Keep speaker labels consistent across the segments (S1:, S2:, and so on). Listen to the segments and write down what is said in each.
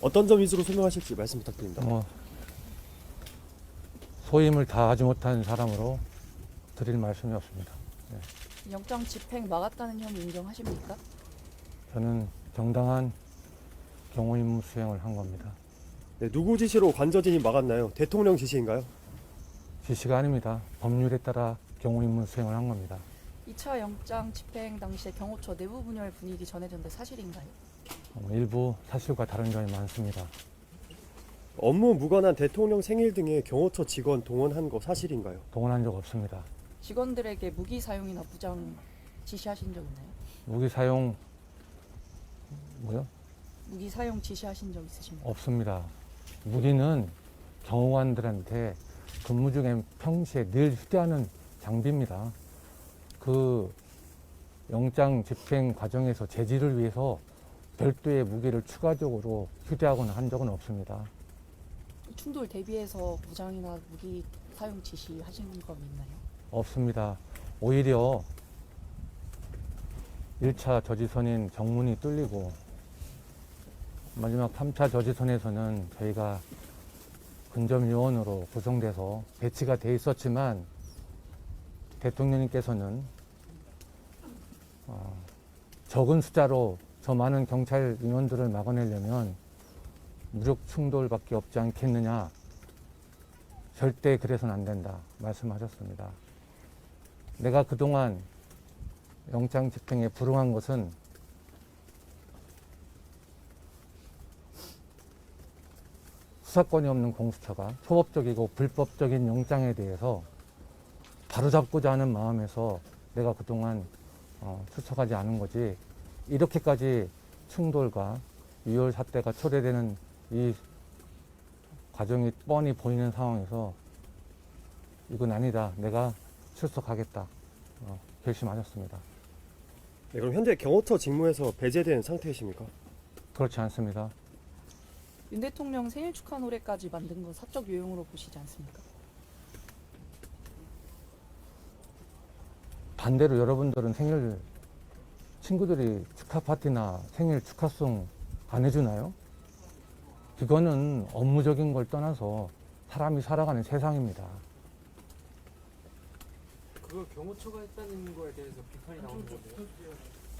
S1: 어떤 점 위주로 설명하실지 말씀 부탁드립니다.
S2: 뭐 소임을 다하지 못한 사람으로 드릴 말씀이 없습니다.
S3: 영장 집행 막았다는 혐의 인정하십니까?
S2: 저는 정당한 경호 임무 수행을 한 겁니다.
S1: 네, 누구 지시로 관저진이 막았나요? 대통령 지시인가요?
S2: 지시가 아닙니다. 법률에 따라 경호 임무 수행을 한 겁니다.
S3: 2차 영장 집행 당시에 경호처 내부 분열 분위기 전해졌는데 사실인가요?
S2: 어, 일부 사실과 다른 점이 많습니다.
S1: 업무 무관한 대통령 생일 등에 경호처 직원 동원한 거 사실인가요?
S2: 동원한 적 없습니다.
S3: 직원들에게 무기 사용이나 부장 지시하신 적 있나요?
S2: 무기 사용 뭐요?
S3: 무기 사용 지시하신 적 있으십니까?
S2: 없습니다. 무기는 경호관들한테 근무 중에 평시에 늘 휴대하는 장비입니다. 그 영장 집행 과정에서 제지를 위해서 별도의 무기를 추가적으로 휴대하거나 한 적은 없습니다.
S3: 충돌 대비해서 부장이나 무기 사용 지시하신 건 있나요?
S2: 없습니다. 오히려 1차 저지선인 정문이 뚫리고 마지막 3차 저지선에서는 저희가 근접요원으로 구성돼서 배치가 돼 있었지만 대통령님께서는 어, 적은 숫자로 저 많은 경찰 인원들을 막아내려면 무력 충돌밖에 없지 않겠느냐 절대 그래서는 안 된다 말씀하셨습니다. 내가 그동안 영장 집행에 불응한 것은 수사권이 없는 공수처가 초법적이고 불법적인 영장에 대해서 바로잡고자 하는 마음에서 내가 그동안 어, 추척하지 않은 거지 이렇게까지 충돌과 유혈 사태가 초래되는 이 과정이 뻔히 보이는 상황에서 이건 아니다. 내가 출석하겠다. 어, 결심하셨습니다.
S1: 네, 그럼 현재 경호처 직무에서 배제된 상태이십니까?
S2: 그렇지 않습니다.
S3: 윤 대통령 생일 축하 노래까지 만든 건 사적 요용으로 보시지 않습니까?
S2: 반대로 여러분들은 생일 친구들이 축하 파티나 생일 축하송 안 해주나요? 그거는 업무적인 걸 떠나서 사람이 살아가는 세상입니다.
S4: 그걸 경호처가 했다는 거에 대해서 비판이 나오는 건데요.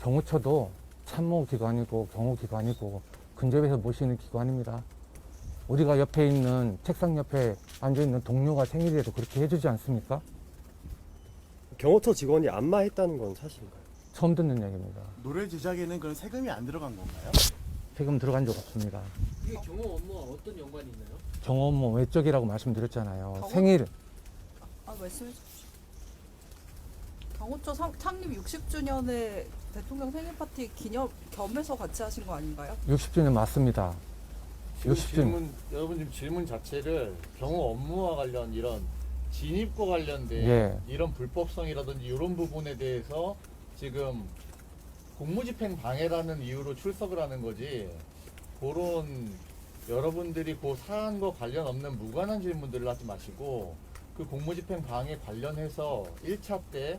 S2: 경호처도 참모 기관이고 경호 기관이고 근접해서 모시는 기관입니다. 우리가 옆에 있는 책상 옆에 앉아 있는 동료가 생일에도 그렇게 해주지 않습니까?
S1: 경호처 직원이 안마했다는 건 사실인가요?
S2: 처음 듣는 얘기입니다.
S5: 노래 제작에는 그런 세금이 안 들어간 건가요?
S2: 세금 들어간 적 없습니다.
S4: 이게 경호 업무와 어떤 연관이 있나요?
S2: 경호 업무 외적이라고 말씀드렸잖아요.
S6: 경호-
S2: 생일
S6: 아 말씀해 주십시오. 경호처 상- 창립 60주년에 대통령 생일 파티 기념 겸해서 같이 하신 거 아닌가요?
S2: 60주년 맞습니다.
S7: 지금
S2: 60분.
S7: 질문 여러분 지금 질문 자체를 경호 업무와 관련 이런 진입과 관련된
S2: 예.
S7: 이런 불법성이라든지 이런 부분에 대해서 지금 공무집행 방해라는 이유로 출석을 하는 거지. 그런 여러분들이 그 사안과 관련 없는 무관한 질문들을 하지 마시고 그 공무집행 방해 관련해서 1차 때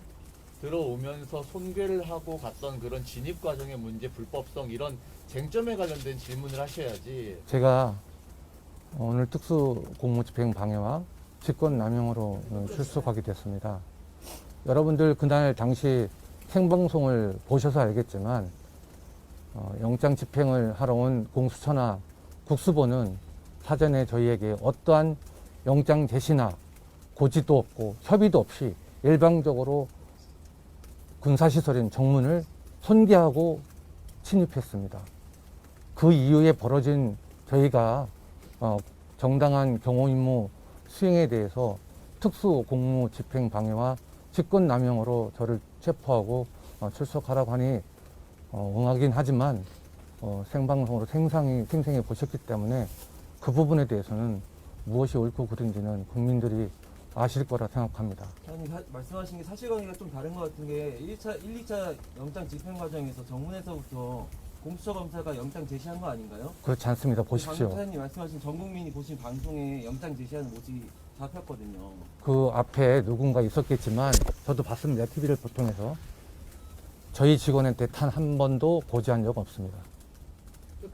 S7: 들어오면서 손괴를 하고 갔던 그런 진입 과정의 문제 불법성 이런 쟁점에 관련된 질문을 하셔야지.
S2: 제가 오늘 특수 공무집행 방해와 직권 남용으로 어, 출석하게 됐습니다. 여러분들 그날 당시 생방송을 보셔서 알겠지만 어, 영장 집행을 하러 온 공수처나 국수본은 사전에 저희에게 어떠한 영장 제시나 고지도 없고 협의도 없이 일방적으로 군사시설인 정문을 손괴하고 침입했습니다. 그 이후에 벌어진 저희가 어, 정당한 경호 임무 수행에 대해서 특수 공무 집행 방해와 직권 남용으로 저를 체포하고 어, 출석하라고 하니 어, 응하긴 하지만 어, 생방송으로 생생히 생생히 보셨기 때문에 그 부분에 대해서는 무엇이 옳고 그른지는 국민들이 아실 거라 생각합니다.
S8: 아니 사- 말씀하신 게 사실관계가 좀 다른 것 같은 게 1차, 1, 2차 영장 집행 과정에서 정문에서부터 공수처 검사가 영장 제시한 거 아닌가요?
S2: 그렇지 않습니다. 보십시오.
S8: 사장님 말씀하신 전 국민이 보신 방송에 영장 제시하는 모습이 잡혔거든요.
S2: 그 앞에 누군가 있었겠지만 저도 봤습니다. TV를 보통해서 저희 직원한테 단 한 번도 고지한 적 없습니다.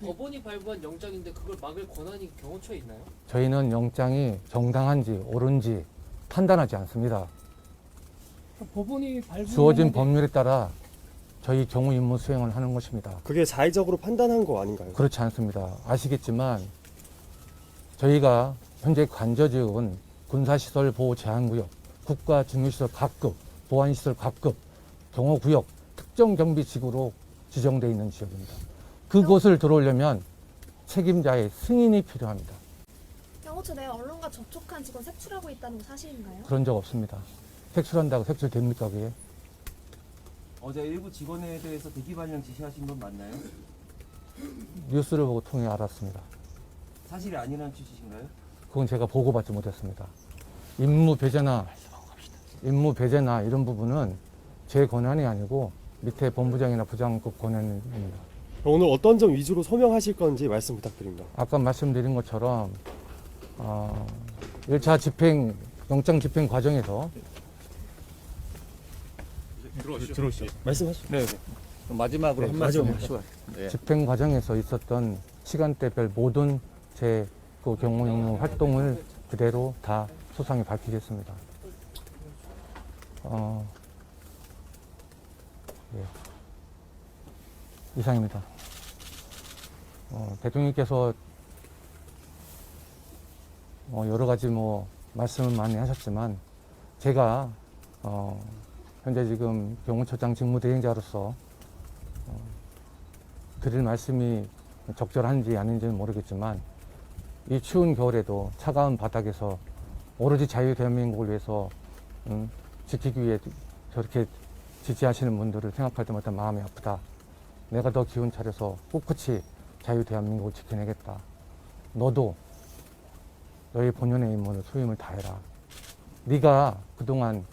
S4: 법원이 발부한 영장인데 그걸 막을 권한이 경호처에 있나요?
S2: 저희는 영장이 정당한지 옳은지 판단하지 않습니다.
S4: 법원이 발부
S2: 주어진 법률에 따라 저희 경우 임무 수행을 하는 것입니다.
S1: 그게 자의적으로 판단한 거 아닌가요?
S2: 그렇지 않습니다. 아시겠지만 저희가 현재 관저지역은 군사시설 보호 제한구역, 국가 중요시설 각급, 보안시설 각급, 경호구역, 특정 경비지구로 지정되어 있는 지역입니다. 그곳을 들어오려면 책임자의 승인이 필요합니다.
S9: 경호처 내 언론과 접촉한 직원 색출하고 있다는 거 사실인가요?
S2: 그런 적 없습니다. 색출한다고 색출됩니까 그게?
S8: 어제 일부 직원에 대해서 대기 발령 지시하신 건 맞나요?
S2: 뉴스를 보고 통해 알았습니다.
S8: 사실이 아니라는 취지신가요?
S2: 그건 제가 보고받지 못했습니다. 임무 배제나 임무 배제나 이런 부분은 제 권한이 아니고 밑에 본부장이나 부장급 권한입니다.
S1: 오늘 어떤 점 위주로 소명하실 건지 말씀 부탁드립니다.
S2: 아까 말씀드린 것처럼 어, 1차 집행 영장 집행 과정에서
S1: 말씀하시죠.
S7: 네. 마지막으로
S2: 네,
S7: 한 말씀
S1: 마지막
S7: 하시고. 네.
S2: 집행 과정에서 있었던 시간대별 모든 제 그 경호 임무 활동을 그대로 다 소상히 밝히겠습니다. 어, 예. 이상입니다. 어, 대통령께서 어, 여러 가지 뭐 말씀을 많이 하셨지만 제가 어, 현재 지금 경호처장 직무대행자로서 어, 드릴 말씀이 적절한지 아닌지는 모르겠지만 이 추운 겨울에도 차가운 바닥에서 오로지 자유 대한민국을 위해서 음, 지키기 위해 저렇게 지지하시는 분들을 생각할 때마다 마음이 아프다. 내가 더 기운 차려서 꿋꿋이 자유 대한민국을 지켜내겠다. 너도 너의 본연의 임무를 소임을 다해라. 네가 그동안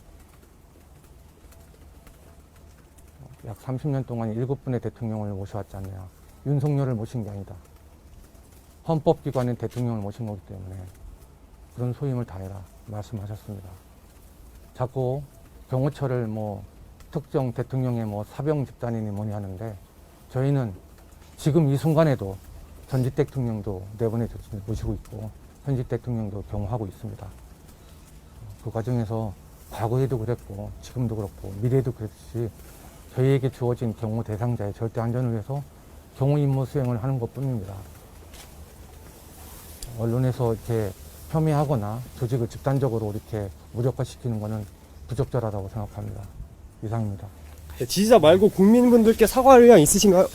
S2: 약 30년 동안 일곱 분의 대통령을 모셔왔지 않냐. 윤석열을 모신 게 아니다. 헌법기관인 대통령을 모신 거기 때문에 그런 소임을 다해라 말씀하셨습니다. 자꾸 경호처를 뭐 특정 대통령의 뭐 사병 집단이니 뭐니 하는데 저희는 지금 이 순간에도 전직 대통령도 내분에 모시고 있고 현직 대통령도 경호하고 있습니다. 그 과정에서 과거에도 그랬고 지금도 그렇고 미래에도 그랬듯이 저희에게 주어진 경호 대상자의 절대 안전을 위해서 경호 임무 수행을 하는 것 뿐입니다. 언론에서 이렇게 폄훼하거나 조직을 집단적으로 이렇게 무력화시키는 것은 부적절하다고 생각합니다. 이상입니다.
S1: 네, 지지자 말고 국민분들께 사과할 의향 있으신가요?